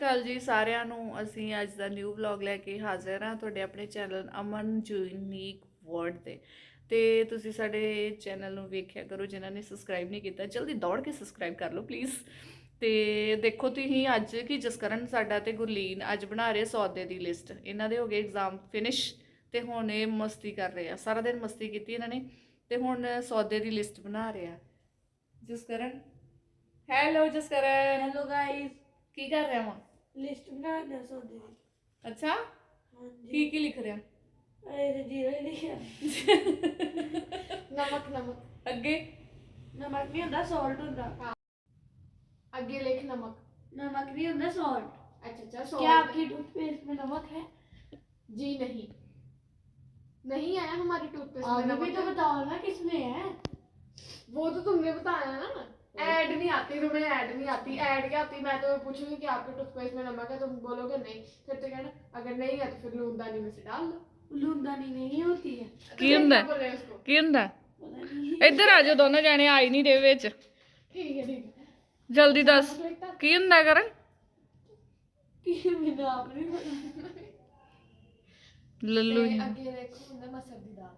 ਕੱਲ ਜੀ ਸਾਰਿਆਂ ਨੂੰ ਅਸੀਂ ਅੱਜ ਦਾ ਨਿਊ ਵਲੌਗ ਲੈ ਕੇ ਹਾਜ਼ਰ ਹਾਂ ਤੁਹਾਡੇ ਆਪਣੇ ਚੈਨਲ ਅਮਨ ਯੂਨੀਕ ਵਰਡ ਤੇ। ਤੇ ਤੁਸੀਂ ਸਾਡੇ ਚੈਨਲ ਨੂੰ ਵੇਖਿਆ ਕਰੋ ਜਿਨ੍ਹਾਂ ਨੇ ਸਬਸਕ੍ਰਾਈਬ ਨਹੀਂ ਕੀਤਾ ਜਲਦੀ ਦੌੜ ਕੇ ਸਬਸਕ੍ਰਾਈਬ ਕਰ ਲਓ ਪਲੀਜ਼ ਤੇ ਦੇਖੋ ਤੁਸੀਂ ਅੱਜ ਕੀ ਜਸਕਰਨ ਸਾਡਾ ਤੇ ਗੁਰਲੀਨ ਅੱਜ ਬਣਾ ਰਹੇ ਸੌਦੇ ਦੀ ਲਿਸਟ ਇਹਨਾਂ ਦੇ ਹੋ ਗਏ ਐਗਜ਼ਾਮ ਫਿਨਿਸ਼ ਤੇ ਹੁਣ ਇਹ ਮਸਤੀ ਕਰ ਰਹੇ ਆ। ਸਾਰਾ ਦਿਨ ਮਸਤੀ ਕੀਤੀ ਇਹਨਾਂ ਨੇ ਤੇ ਹੁਣ ਸੌਦੇ ਦੀ ਲਿਸਟ ਬਣਾ ਰਹੇ ਆ। Jaskaran. Hello Jaskaran. Hello guys ਕੀ ਕਰ ਰਿਹਾ ਵਾਂ लिस्ट बनाना सौदे दी अच्छा? हाँ की की लिख रहे हैं? अरे तो जीरा ही लिखिया नमक नमक। अगे नमक नहीं होता सॉल्ट होता। हाँ। अगे लिख नमक। नमक नहीं होता सॉल्ट अच्छा अच्छा सॉल्ट क्या आपकी टूथपेस्ट में नमक है? जी नहीं। नहीं आया हमारी टूथपेस्ट में नमक भी तो बताओ ना किसमें है। वो तो तुमने बताया ना। ऐड नहीं आती तुम्हें ऐड नहीं आती ऐड क्या आती मैं तो पूछूंगी कि आपके टूथपेस्ट में नमक है तुम बोलोगे नहीं फिर तो कहना अगर नहीं है तो फिर लूनदानी में से डाल लो लूनदानी नहीं होती है ਕੀ ਹੁੰਦਾ क्या बोले उसको ਕੀ ਹੁੰਦਾ पता नहीं ਇੱਧਰ ਆ ਜਾਓ ਦੋਨੋਂ ਜਾਣੇ ਆਈ ਨਹੀਂ ਦੇ ਵਿੱਚ ठीक है ठीक है ਜਲਦੀ ਦੱਸ लिखता ਕੀ ਹੁੰਦਾ ਕਰਨ कि मैंने आपने पता ਲੱਲੂ ते आगे देखो ਹੁੰਦਾ मसर दी दाल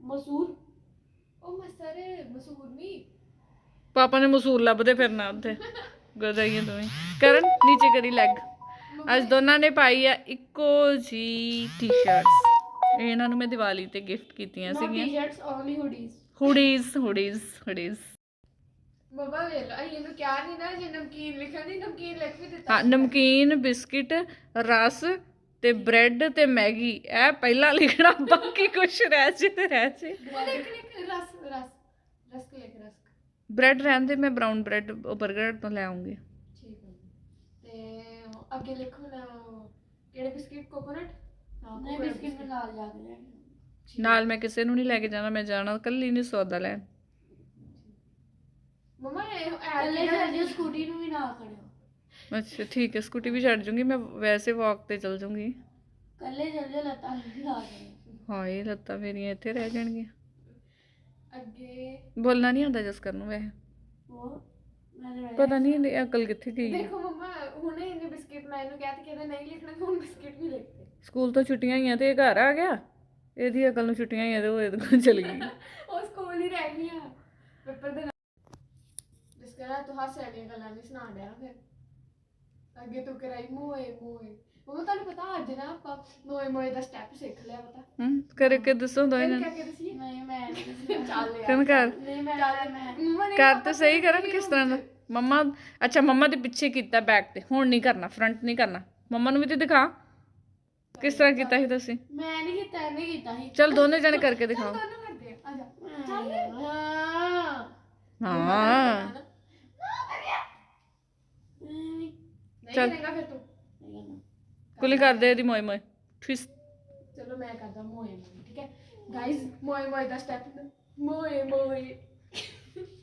मसूर ओ मसर मसूर नहीं ਪਾਪਾ ਨੇ ਮਸੂਰ ਲੱਭਦੇ ਫਿਰਨਾ ਉੱਥੇ। ਗਦਾਈਆਂ ਦੋਵੇਂ। ਕਰਨ ਨੀਚੇ ਕਰੀ ਲੈਗ ਅੱਜ ਦੋਨਾਂ ਨੇ ਪਾਈ ਆ ਇੱਕੋ ਜੀ ਟੀ-ਸ਼ਰਟਸ ਇਹਨਾਂ ਨੂੰ ਮੈਂ ਦੀਵਾਲੀ ਤੇ ਗਿਫਟ ਕੀਤੀਆਂ ਸੀਗੀਆਂ। t-shirts only hoodies ਹੁਡੀਜ਼ ਹੁਡੀਜ਼ ਹੁਡੀਜ਼ ਮਮਾ ਵੇਖ ਅਸੀਂ ਇਹਨੂੰ ਕਿਹਾ ਨਹੀਂ ਨਾ ਜੇ ਨਮਕੀਨ ਲਿਖਣ ਦੀ ਨਮਕੀਨ ਲਿਖ ਵੀ ਦਿੱਤਾ ਹਾਂ ਨਮਕੀਨ ਬਿਸਕਿਟ ਰਸ ਤੇ ਬ੍ਰੈਡ ਤੇ ਮੈਗੀ। ਇਹ ਪਹਿਲਾਂ ਲਿਖਣਾ ਬਾਕੀ ਕੁਝ ਰਹਿ ਜੇ ਤੇ ਰਹਿ ਜੇ। ਉਹ ਲਿਖ ਲਿਖ ਰਸ ਰਸ ਰਸਕ ਲਿਖ ਰਸਕ ਬ੍ਰੈਡ ਰਹਿਣ ਮੈਂ ਬ੍ਰਾਊਨ ਬ੍ਰੈਡ 버ਗਰ ਤੋਂ ਲੈ ਆਉਂਗੀ। ਨਾਲ ਮੈਂ ਕਿਸੇ ਨੂੰ ਨਹੀਂ ਲੈ ਕੇ ਜਾਣਾ ਮੈਂ ਜਾਣਾ ਕੱਲੀ ਨਹੀਂ ਸੌਦਾ ਲੈਣ। ਮਮਾ ਇਹ ਕੱਲੇ ਸਕੂਟੀ ਨੂੰ ਵੀ ਨਾ ਖੜਿਓ। ਅੱਛਾ ਠੀਕ ਹੈ ਸਕੂਟੀ ਵੀ ਛੱਡ ਜੂੰਗੀ ਮੈਂ ਵੈਸੇ ਵਾਕ ਤੇ ਚਲ ਜੂੰਗੀ। ਕੱਲੇ ਚੱਲ ਜਾ ਲੱਤਾਂ ਲਾ ਕੇ ਹਾਂ ਇਹ ਲੱਤਾਂ ਮੇਰੀਆਂ ਇੱਥੇ ਰਹਿ ਜਾਣਗੀਆਂ। ਅੱਗੇ ਬੋਲਣਾ ਨਹੀਂ ਆਉਂਦਾ ਜਸ ਕਰਨ ਨੂੰ ਵੈਸੇ। ਉਹ ਮੈਂ ਪਤਾ ਨਹੀਂ ਇਹਦੀ ਅਕਲ ਕਿੱਥੇ ਗਈ। ਦੇਖੋ ਮਮਾ ਹੁਣੇ ਇਹਨੇ ਬਿਸਕਿਟ ਮੈਂ ਇਹਨੂੰ ਕਿਹਾ ਤੇ ਕਹਿੰਦਾ ਨਹੀਂ ਲਿਖਣਾ ਤੇ ਹੁਣ ਬਿਸਕਿਟ ਵੀ ਲਿਖਦੇ ਸਕੂਲ ਤੋਂ ਛੁੱਟੀਆਂ ਹੋਈਆਂ ਤੇ ਇਹ ਘਰ ਆ ਗਿਆ? ਇਹਦੀ ਅਕਲ ਨੂੰ ਛੁੱਟੀਆਂ ਹੋਈਆਂ ਤੇ ਉਹ ਇਹਦੇ ਕੋਲ ਚਲ ਗਈ। ਉਹ ਸਕੂਲ ਹੀ ਰਹਿ ਗਈਆਂ। ਪੇਪਰ ਦੇ ਜਿਸ ਕਰਾ ਤੂੰ ਹਾਸੇ ਵਾਲੀਆਂ ਗੱਲਾਂ ਨਹੀਂ ਸੁਣਾ ਡਿਆ ਫਿਰ। ਅੱਗੇ ਤੂੰ ਕਰਾਈ ਮੋਏ ਮੋਏ ਉਹ ਤੁਹਾਨੂੰ ਪਤਾ ਅੱਜ ਨਾ ਆਪਾਂ ਮੋਏ ਮੋਏ ਦਾ ਸਟੈਪ ਸਿੱਖ ਲਿਆ ਪਤਾ। ਹੂੰ ਕਰੇ ਕੇ ਦੱਸੋ ਦੋ ਕਿਹਨ ਇਹਨਾਂ ਕਿਆ ਕੇ ਦਸੀਏ? ਨਹੀਂ ਮੈਂ ਨਹੀਂ ਦੱਸਣਾ। ਚੱਲ ਯਾਰ। ਕਨ ਕਰ? ਨਹੀਂ ਮੈਂ ਮੈਂ ਮੰਮਾ ਨੇ ਕਰ ਤੇ ਸਹੀ ਕਰਨ ਕਿਸ ਤਰ੍ਹਾਂ ਦਾ? ਮੰਮਾ ਅੱਛਾ ਮੰਮਾ ਦੇ ਪਿੱਛੇ ਕੀਤਾ ਬੈਕ ਤੇ ਹੁਣ ਨਹੀਂ ਕਰਨਾ ਫਰੰਟ ਨਹੀਂ ਕਰਨਾ। ਮੰਮਾ ਨੂੰ ਵੀ ਤੇ ਦਿਖਾ। ਕਿਸ ਤਰ੍ਹਾਂ ਕੀਤਾ ਸੀ ਤੁਸੀਂ? ਮੈਂ ਨਹੀਂ ਕੀਤਾ ਇਹਨੇ ਕੀਤਾ ਸੀ। ਚਲ ਦੋਨੇ ਜਣੇ ਕਰਕੇ ਦਿਖਾਓ। ਦੋਨੋਂ ਕਰਦੇ ਆ ਆ ਜਾ। ਹਾਂ। ਹਾਂ। ਨਹੀਂ ਨਹੀਂ। ਚੱਲ। ਕਰੇਗਾ ਫਿਰ ਤੂੰ। ਕਰਨਾ ਕੁਲੀ ਕਰਦੇ ਇਹਦੀ ਮੋਏ ਮੋਏ। ਟਵਿਸਟ ਚਲੋ ਮੈਂ ਕਰਦਾ ਮੋਏ ਮੋਏ ਠੀਕ ਹੈ? ਗਾਇਸ ਮੋਏ ਮੋਏ ਦਾ ਸਟੈਪ ਮੋਏ ਮੋਏ।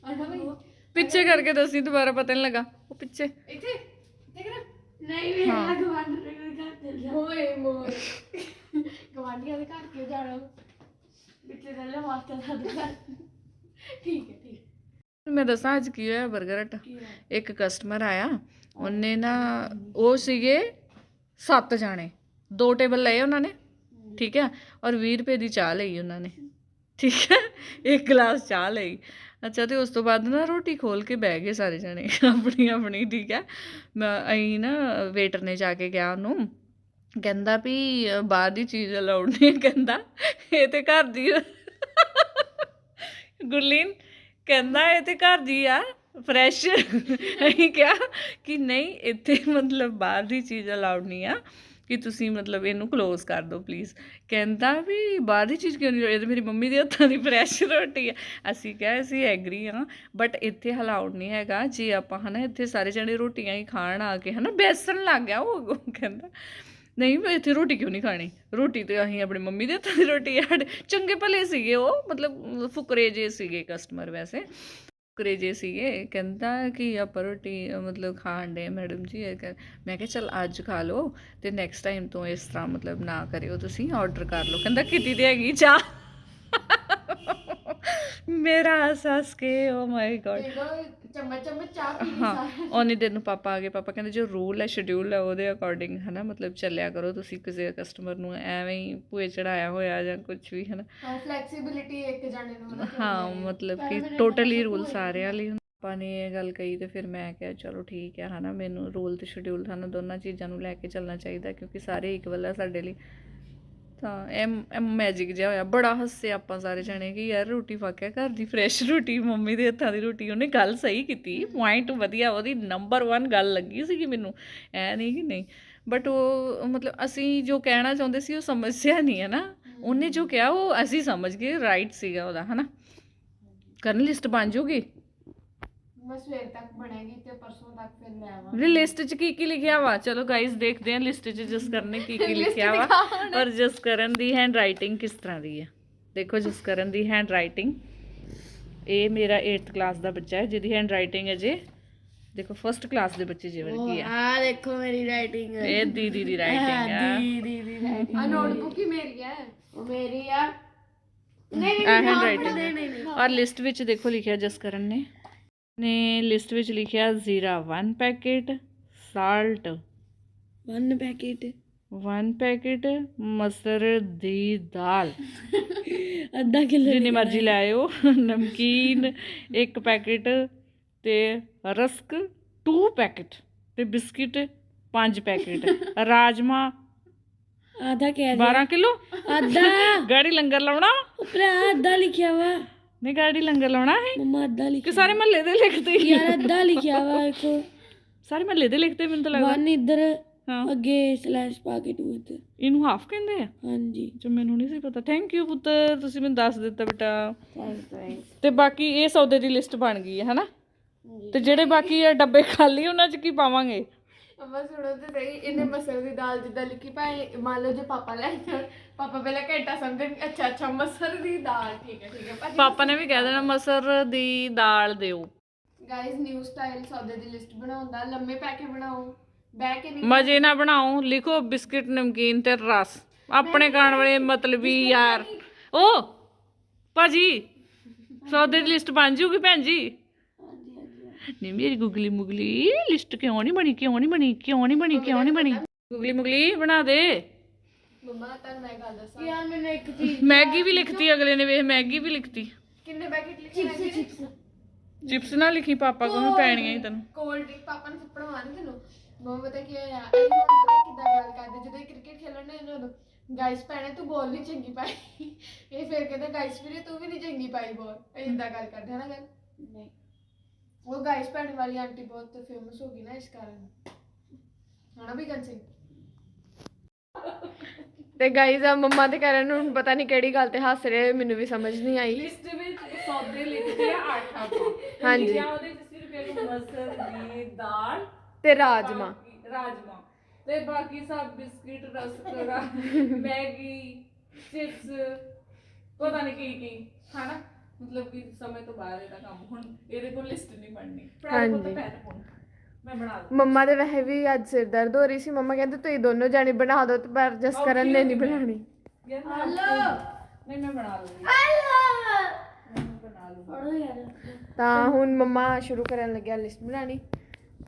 ਆਣਾ ਬਈ। ਪਿੱਛੇ ਕਰਕੇ ਦੱਸੀ ਦੁਬਾਰਾ ਪਤਾ ਨਹੀਂ ਲੱਗਾ। ਉਹ ਪਿੱਛੇ। ਇੱਥੇ ਦੇਖ ਨਾ। ਨਹੀਂ ਵੀ ਹਾਂ। ਇਹ ਗਵਾਂਡ ਦੇ ਘਰ ਚੱਲ ਜਾ। ਮੋਏ ਮੋਏ। ਗਵਾਂਢੀਆਂ ਦੇ ਘਰ ਕਿਉਂ ਜਾਣਾ? ਵਿੱਚੇ ਚੱਲ ਮਾਸਟਰ ਦਾ ਦੁਕਾਨ ਠੀਕ ਹੈ ਠੀਕ ਹੈ। ਮੈਂ ਦੱਸਾਂ ਅੱਜ ਕੀ ਹੋਇਆ 버ਗਰ ਹਟ। ਕੀ? ਇੱਕ ਕਸਟਮਰ ਆਇਆ। ਉਹਨੇ ਨਾ ਉਹ ਸੀਗੇ ਸੱਤ ਜਾਣੇ। ਦੋ ਟੇਬਲ ਲਏ ਉਹਨਾਂ ਨੇ, ਠੀਕ ਹੈ, ਔਰ 20 ਰੁਪਏ ਦੀ ਚਾਹ ਲਈ ਉਹਨਾਂ ਨੇ, ਠੀਕ ਹੈ, ਇੱਕ ਗਲਾਸ ਚਾਹ ਲਈ। ਅੱਛਾ, ਤੇ ਉਸ ਤੋਂ ਬਾਅਦ ਨਾ ਰੋਟੀ ਖੋਲ ਕੇ ਬਹਿ ਗਏ ਸਾਰੇ ਜਣੇ, ਆਪਣੀ ਆਪਣੀ, ਠੀਕ ਹੈ। ਮੈਂ ਅਈ ਨਾ ਵੇਟਰ ਨੇ ਜਾ ਕੇ ਗਿਆ ਉਹਨੂੰ, ਕਹਿੰਦਾ ਵੀ ਬਾਹਰ ਦੀ ਚੀਜ਼ ਅਲਾਉਡ ਨਹੀਂ ਕਹਿੰਦਾ, ਇਹ ਤੇ ਘਰ ਦੀ ਆ। ਗੁਰਲੀਨ, ਕਹਿੰਦਾ ਇਹ ਤੇ ਘਰ ਦੀ ਆ। ਫਰੈਸ਼ ਅਸੀਂ ਕਿਹਾ ਕਿ ਨਹੀਂ, ਇੱਥੇ ਮਤਲਬ ਬਾਹਰ ਦੀ ਚੀਜ਼ ਅਲਾਉਡ ਨਹੀਂ ਆ, ਕਿ ਤੁਸੀਂ ਮਤਲਬ ਇਹਨੂੰ ਕਲੋਜ਼ ਕਰ ਦਿਓ ਪਲੀਜ਼ ਕਹਿੰਦਾ ਵੀ ਬਾਹਰ ਦੀ ਚੀਜ਼ ਕਿਉਂ ਨਹੀਂ, ਇਹ ਤਾਂ ਮੇਰੀ ਮੰਮੀ ਦੇ ਹੱਥਾਂ ਦੀ ਫਰੈਸ਼ ਰੋਟੀ ਆ। ਅਸੀਂ ਕਿਹਾ, ਅਸੀਂ ਐਗਰੀ ਆ ਬਟ ਇੱਥੇ ਅਲਾਉਡ ਨਹੀਂ ਹੈਗਾ। ਜੇ ਆਪਾਂ ਹਨਾ ਇੱਥੇ ਸਾਰੇ ਜਣੇ ਰੋਟੀਆਂ ਹੀ ਖਾਣ ਆ ਕੇ ਹਨਾ, ਬੈਸਣ ਲੱਗ ਗਿਆ ਉਹ ਉਹ ਕਹਿੰਦਾ, ਨਹੀਂ, ਮੈਂ ਇੱਥੇ ਰੋਟੀ ਕਿਉਂ ਨਹੀਂ ਖਾਣੀ? ਰੋਟੀ ਤੇ ਅਸੀਂ ਆਪਣੀ ਮੰਮੀ ਦੇ ਹੱਥਾਂ ਦੀ ਰੋਟੀ ਆ, ਸਾਡੇ ਚੰਗੇ ਭਲੇ ਸੀਗੇ ਉਹ, ਮਤਲਬ ਫੁਕਰੇ ਜੇ ਸੀਗੇ ਕਸਟਮਰ ਵੈਸੇ। ਫੁਕਰੇ ਜੇ ਸੀਗੇ, ਕਹਿੰਦਾ ਕਿ ਆਪਾਂ ਰੋਟੀ, ਮਤਲਬ ਖਾਣ ਦੇ ਮੈਡਮ ਜੀ, ਇਹ ਕਰ ਮੈਂ ਕਿਹਾ ਚਲ ਅੱਜ ਖਾ ਲਓ ਤੇ ਨੈਕਸਟ ਟਾਈਮ ਤੋਂ ਇਸ ਤਰ੍ਹਾਂ ਮਤਲਬ ਨਾ ਕਰਿਓ, ਤੁਸੀਂ ਆਰਡਰ ਕਰ ਲਓ। ਕਹਿੰਦਾ ਕਿਤੇ ਤੇ ਹੈਗੀ ਚਾਹ। ਮੇਰਾ ਹੱਸ ਹੱਸ ਕੇ ਓ ਮਾਈ ਗॉड ਚਮਚ ਚਮਚ ਚਾਹ ਪੀ ਲਈ ਹਾਂ ਸਾਰਾ। ਉਹਨੀ ਦਿਨ ਨੂੰ ਪਾਪਾ ਆ ਗਏ। ਪਾਪਾ ਕਹਿੰਦੇ ਜੋ ਰੂਲ ਹੈ ਸ਼ਡਿਊਲ ਹੈ ਉਹਦੇ ਅਕੋਰਡਿੰਗ ਹਨਾ? ਮਤਲਬ ਚੱਲਿਆ ਕਰੋ ਤੁਸੀਂ ਕਿਸੇ ਕਸਟਮਰ ਨੂੰ ਐਵੇਂ ਹੀ ਭੂਏ ਚੜਾਇਆ ਹੋਇਆ ਜਾਂ ਕੁਝ ਵੀ ਹਨਾ? ਹਾਂ ਫਲੈਕਸੀਬਿਲਿਟੀ ਇੱਕ ਜਾਣੇ ਨੂੰ ਮਤਲਬ ਹਾਂ ਮਤਲਬ ਕਿ ਟੋਟਲੀ ਰੂਲ ਸਾਰਿਆਂ ਲਈ ਹੁੰਦਾ। ਆਪਾਂ ਨੇ ਇਹ ਗੱਲ ਕਹੀ ਤੇ ਫਿਰ ਮੈਂ ਕਿਹਾ ਚਲੋ ਠੀਕ ਹੈ ਹਨਾ? ਮੈਨੂੰ ਰੂਲ ਤੇ ਸ਼ਡਿਊਲ ਸਾਨੂੰ ਦੋਨਾਂ ਚੀਜ਼ਾਂ ਨੂੰ ਲੈ ਕੇ ਚੱਲਣਾ ਚਾਹੀਦਾ ਕਿਉਂਕਿ ਸਾਰੇ ਇਕਵਲ ਆ ਸਾਡੇ ਲਈ। ਤਾਂ ਇਹ ਮੈਜਿਕ ਜਿਹਾ ਹੋਇਆ। ਬੜਾ ਹੱਸੇ ਆਪਾਂ ਸਾਰੇ ਜਣੇ ਕਿ ਯਾਰ ਰੋਟੀ ਫੱਕਿਆ ਘਰ ਦੀ ਫਰੈਸ਼ ਰੋਟੀ, ਮੰਮੀ ਦੇ ਹੱਥਾਂ ਦੀ ਰੋਟੀ, ਉਹਨੇ ਗੱਲ ਸਹੀ ਕੀਤੀ। ਪੁਆਇੰਟ ਵਧੀਆ, ਉਹਦੀ ਨੰਬਰ 1 ਗੱਲ ਲੱਗੀ ਸੀਗੀ ਮੈਨੂੰ। ਐ ਨਹੀਂ ਕਿ ਨਹੀਂ। ਬਟ ਉਹ, ਮਤਲਬ ਅਸੀਂ ਜੋ ਕਹਿਣਾ ਚਾਹੁੰਦੇ ਸੀ, ਉਹ ਸਮਝਿਆ ਨਹੀਂ ਹੈ ਨਾ। ਉਹਨੇ ਜੋ ਕਿਹਾ, ਉਹ ਅਸੀਂ ਸਮਝ ਗਏ ਰਾਈਟ ਸੀਗਾ ਉਹਦਾ, ਹਨਾ? ਕਰਨ ਲਿਸਟ ਬਣ ਜੂਗੀ ਮੈਂ ਸਵੇਰ ਤੱਕ ਬਣੇਗੀ ਤੇ ਪਰਸੋਂ ਤੱਕ ਫਿਰ ਲੈ ਆਵਾਂ ਵੀ ਲਿਸਟ 'ਚ ਕੀ ਕੀ ਲਿਖਿਆ ਵਾ? ਚਲੋ ਗਾਇਸ ਦੇਖਦੇ ਹਾਂ ਲਿਸਟ 'ਚ ਜਸ ਕਰਨ ਨੇ ਕੀ ਕੀ ਲਿਖਿਆ ਵਾ। ਔਰ ਜਸ ਕਰਨ ਦੀ ਹੈਂਡ ਰਾਈਟਿੰਗ ਕਿਸ ਤਰ੍ਹਾਂ ਦੀ ਹੈ? ਦੇਖੋ ਜਸ ਕਰਨ ਦੀ ਹੈਂਡ ਰਾਈਟਿੰਗ ਇਹ ਮੇਰਾ 8th ਕਲਾਸ ਦਾ ਬੱਚਾ ਹੈ ਜਿਹਦੀ ਹੈਂਡ ਰਾਈਟਿੰਗ ਅਜੇ ਦੇਖੋ ਫਸਟ ਕਲਾਸ ਦੇ ਬੱਚੇ ਜਿਵੇਂ ਕੀ ਆ ਆ ਦੇਖੋ ਮੇਰੀ ਰਾਈਟਿੰਗ ਇਹ ਦੀਦੀ ਦੀ ਰਾਈਟਿੰਗ ਆ। ਦੀਦੀ ਦੀ ਰਾਈਟਿੰਗ ਆ ਨੋਟਬੁੱਕ ਹੀ ਮੇਰੀ ਹੈ। ਉਹ ਮੇਰੀ ਆ। ਨਹੀਂ ਆ ਹੈਂਡ ਰਾਈਟਿੰਗ ਔਰ ਲਿਸਟ ਵਿੱਚ ਦੇਖੋ ਲਿਖਿਆ ਜਸ ਕਰਨ ਨੇ। ਨੇ ਲਿਸਟ ਵਿੱਚ ਲਿਖਿਆ ਜ਼ੀਰਾ 1 packet salt one packet 1 packet ਮਸਰ ਦੀ ਦਾਲ। ਅੱਧਾ ਕਿਲੋ ਜਿੰਨੀ ਮਰਜ਼ੀ ਲੈ ਆਇਓ। ਨਮਕੀਨ ਇੱਕ ਪੈਕੇਟ ਤੇ ਰਸਕ 2 ਪੈਕੇਟ ਤੇ ਬਿਸਕਿਟ 5 ਪੈਕੇਟ ਰਾਜਮਾ। ਆਧਾ ਕਹਿ 12 ਕਿਲੋ? ਅੱਧਾ ਗਾੜੀ ਲੰਗਰ ਲਾਉਣਾ। ਭਰਾ ਅੱਧਾ ਲਿਖਿਆ ਵਾ। ਨਹੀਂ ਗਾੜੀ ਲੰਗਰ ਲਾਉਣਾ ਹੈ? ਮਮਾ ਅੱਧਾ ਕਿ ਲਿਖਿਆ ਸਾਰੇ ਮਹੱਲੇ ਦੇ ਲਿਖਦੇ ਹੀ ਯਾਰ ਅੱਧਾ ਲਿਖਿਆ ਵਾ ਦੇਖੋ। ਸਾਰੇ ਮਹੱਲੇ ਦੇ ਲਿਖਦੇ ਮੈਨੂੰ ਤਾਂ ਲੱਗਦਾ। ਵਨ ਇੱਧਰ ਹਾਂ। ਅੱਗੇ ਸਲੈਸ਼ ਪਾ ਕੇ ਟੂ ਇੱਧਰ। ਇਹਨੂੰ ਹਾਫ ਕਹਿੰਦੇ ਆ? ਹਾਂਜੀ। ਜੋ ਮੈਨੂੰ ਨਹੀਂ ਸੀ ਪਤਾ। ਥੈਂਕ ਯੂ ਪੁੱਤਰ ਤੁਸੀਂ ਮੈਨੂੰ ਦੱਸ ਦਿੱਤਾ ਬੇਟਾ। ਤੇ ਬਾਕੀ ਇਹ ਸੌਦੇ ਦੀ ਲਿਸਟ ਬਣ ਗਈ ਹੈ ਹਨਾ? ਤੇ ਜਿਹੜੇ ਬਾਕੀ ਆ ਡੱਬੇ ਖਾਲੀ ਉਹਨਾਂ 'ਚ ਕੀ ਪਾਵਾਂਗੇ? ਅਮਾ ਸੁਣੋ ਤੇ ਸਹੀ ਇਹਨੇ ਮਸਰ ਦੀ ਦਾਲ ਜਿੱਦਾਂ ਲਿਖੀ ਭਾਈ ਮੰਨ ਲਓ ਜੇ ਪਾਪਾ ਲੈ ਜਾਣ ਪਾਪਾ ਪਹਿਲਾਂ ਘੰਟਾ ਸਮਝਣ ਅੱਛਾ ਅੱਛਾ ਮਸਰ ਦੀ ਦਾਲ ਠੀਕ ਹੈ ਠੀਕ ਹੈ ਭਾਜੀ ਪਾਪਾ ਨੇ ਵੀ ਕਹਿ ਦੇਣਾ ਮਸਰ ਦੀ ਦਾਲ ਦਿਓ। ਗਾਇਸ ਨਿਊ ਸਟਾਈਲ ਸੌਦੇ ਦੀ ਲਿਸਟ ਬਣਾਉਂਦਾ ਲੰਮੇ ਪੈ ਕੇ ਬਣਾਓ ਬਹਿ ਕੇ ਨਹੀਂ ਮਜ਼ੇ ਨਾਲ ਬਣਾਓ ਲਿਖੋ ਬਿਸਕਿਟ ਨਮਕੀਨ ਤੇ ਰਸ। ਆਪਣੇ ਖਾਣ ਵਾਲੇ ਮਤਲਬੀ ਯਾਰ। ਓ ਭਾਜੀ ਸੌਦੇ ਦੀ ਲਿਸਟ ਬਣ ਜੂਗੀ ਭੈਣ ਜੀ? ਨਹੀਂ ਮੇਰੀ ਗੁਗਲੀ ਮੁਗਲੀ ਲਿਸਟ ਕਿਉਂ ਨਹੀਂ ਬਣੀ ਕਿਉਂ ਨਹੀਂ ਬਣੀ ਕਿਉਂ ਨਹੀਂ ਬਣੀ ਕਿਉਂ ਨਹੀਂ ਬਣੀ? ਗੁਗਲੀ ਮੁਗਲੀ ਬਣਾ ਦੇ। ਮੰਮਾ ਤੁਹਾਨੂੰ ਮੈਂ ਇੱਕ ਗੱਲ ਦੱਸਾਂ। ਯਾਰ ਮੈਨੂੰ ਇੱਕ ਚੀਜ਼ ਮੈਗੀ ਵੀ ਲਿਖਤੀ ਅਗਲੇ ਨੇ ਵੇਖ ਮੈਗੀ ਵੀ ਲਿਖਤੀ। ਕਿੰਨੇ ਪੈਕੇਟ ਲਿਖੇ ਨੇ? ਚਿਪਸ। ਚਿਪਸ ਨਾ ਲਿਖੀ ਪਾਪਾ ਕੋਲ ਪੈਣੀਆਂ ਹੀ ਤੈਨੂੰ। ਕੋਲਡ ਡਰਿੰਕ ਪਾਪਾ ਨੇ ਨਹੀਂ ਤੈਨੂੰ। ਮੰਮਾ ਪਤਾ ਕੀ ਹੋਇਆ? ਪਤਾ ਕਿੱਦਾਂ ਗੱਲ ਕਰਦੇ ਜਦੋਂ ਕ੍ਰਿਕਟ ਖੇਲਣ ਨੇ ਉਦੋਂ। ਗਾਇਸ ਭੈਣੇ ਤੂੰ ਬੋਲ ਨਹੀਂ ਚੰਗੀ ਪਾਈ। ਇਹ ਫਿਰ ਕਹਿੰਦਾ ਗਾਇਸ ਵੀਰੇ ਤੂੰ ਵੀ ਨਹੀਂ ਚੰਗੀ ਪਾਈ ਬੋਲ ਇਹ ਇਦਾਂ ਗੱਲ ਕਰਦੇ ਹੈ ਨਾ ਗੱਲ? ਨਹੀਂ। ਉਹ ਗਾਇਸ ਭੈਣ ਵਾਲੀ ਆਂਟੀ ਬਹੁਤ ਫੇਮਸ ਹੋ ਗਈ ਨਾ ਇਸ ਕਾਰਨ। ਹਣਾ ਵੀ ਕੰਸੇ ਤੇ ਗਾਇਸ ਆ ਮੰਮਾ ਤੇ ਕਰਨ ਨੂੰ ਪਤਾ ਨਹੀਂ ਕਿਹੜੀ ਗੱਲ ਤੇ ਹੱਸ ਰਹੇ ਮੈਨੂੰ ਵੀ ਸਮਝ ਨਹੀਂ ਆਈ। ਲਿਸਟ ਵਿੱਚ ਸੌਦੇ ਲਿਖਦੇ ਆ ਆਠ ਆਪਾਂ। ਹਾਂਜੀ। ਉਹਦੇ ਚ ਸਿਰਫ ਇੱਕ ਮਸਰ ਦੀ ਦਾਲ ਤੇ ਰਾਜਮਾ। ਰਾਜਮਾ। ਤੇ ਬਾਕੀ ਸਭ ਬਿਸਕਿਟ ਰਸਕ ਮੈਗੀ ਚਿਪਸ ਪਤਾ ਨਹੀਂ ਕੀ ਕੀ। ਹਨਾ? ਮਤਲਬ ਕਿ ਸਮੇਂ ਤੋਂ ਬਾਹਰ ਇਹਦਾ ਕੰਮ ਹੁਣ ਇਹਦੇ ਕੋਲ ਲਿਸਟ ਨਹੀਂ ਬਣਨੀ। ਪੜਾਈ ਕੋਲ ਤਾਂ ਹਾਂਜੀ। ਪੈਨ ਮੰਮਾ ਦੇ ਵੈਸੇ ਵੀ ਅੱਜ ਸਿਰ ਦਰਦ ਹੋ ਰਹੀ ਸੀ। ਮੰਮਾ ਕਹਿੰਦੇ ਤੁਸੀਂ ਦੋਨੋਂ ਜਾਣੇ ਬਣਾ ਦਿਓ ਤੇ ਪਰ ਜਸ ਕਰਨ ਨੇ ਨਹੀਂ ਬਣਾਣੀ ਤਾਂ ਹੁਣ ਮੰਮਾ ਸ਼ੁਰੂ ਕਰਨ ਲੱਗਿਆ ਲਿਸਟ ਬਣਾਣੀ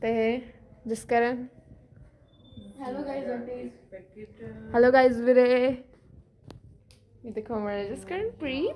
ਤੇ ਜਸ ਕਰਨ। ਹੈਲੋ ਗਾਇਜ਼ ਵੀਰੇ। ਇਹ ਦੇਖੋ ਮੇਰੇ ਜਸ ਕਰਨ ਪ੍ਰੀਤ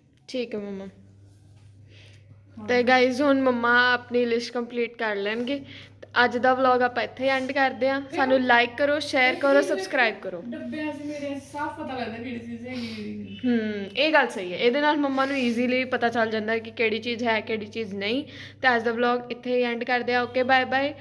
ਠੀਕ ਹੈ ਮੰਮਾ। ਤੇ ਗਾਇਸ ਹੁਣ ਮੰਮਾ ਆਪਣੀ ਲਿਸਟ ਕੰਪਲੀਟ ਕਰ ਲੈਣਗੇ। ਤੇ ਅੱਜ ਦਾ ਵਲੌਗ ਆਪਾਂ ਇੱਥੇ ਐਂਡ ਕਰਦੇ ਆ ਸਾਨੂੰ ਲਾਈਕ ਕਰੋ ਸ਼ੇਅਰ ਕਰੋ ਸਬਸਕ੍ਰਾਈਬ ਕਰੋ। ਡੱਬਿਆਂ 'ਚ ਮੇਰੇ ਸਾਫ਼ ਪਤਾ ਲੱਗਦਾ ਕਿਹੜੀ ਚੀਜ਼ ਹੈਗੀ ਹੂੰ ਇਹ ਗੱਲ ਸਹੀ ਹੈ। ਇਹਦੇ ਨਾਲ ਮੰਮਾ ਨੂੰ ਈਜ਼ੀਲੀ ਪਤਾ ਚੱਲ ਜਾਂਦਾ ਹੈ ਕਿ ਕਿਹੜੀ ਚੀਜ਼ ਹੈ ਕਿਹੜੀ ਚੀਜ਼ ਨਹੀਂ। ਤੇ ਅੱਜ ਦਾ ਵਲੌਗ ਇੱਥੇ ਹੀ ਐਂਡ ਕਰਦੇ ਆ ਓਕੇ ਬਾਏ ਬਾਏ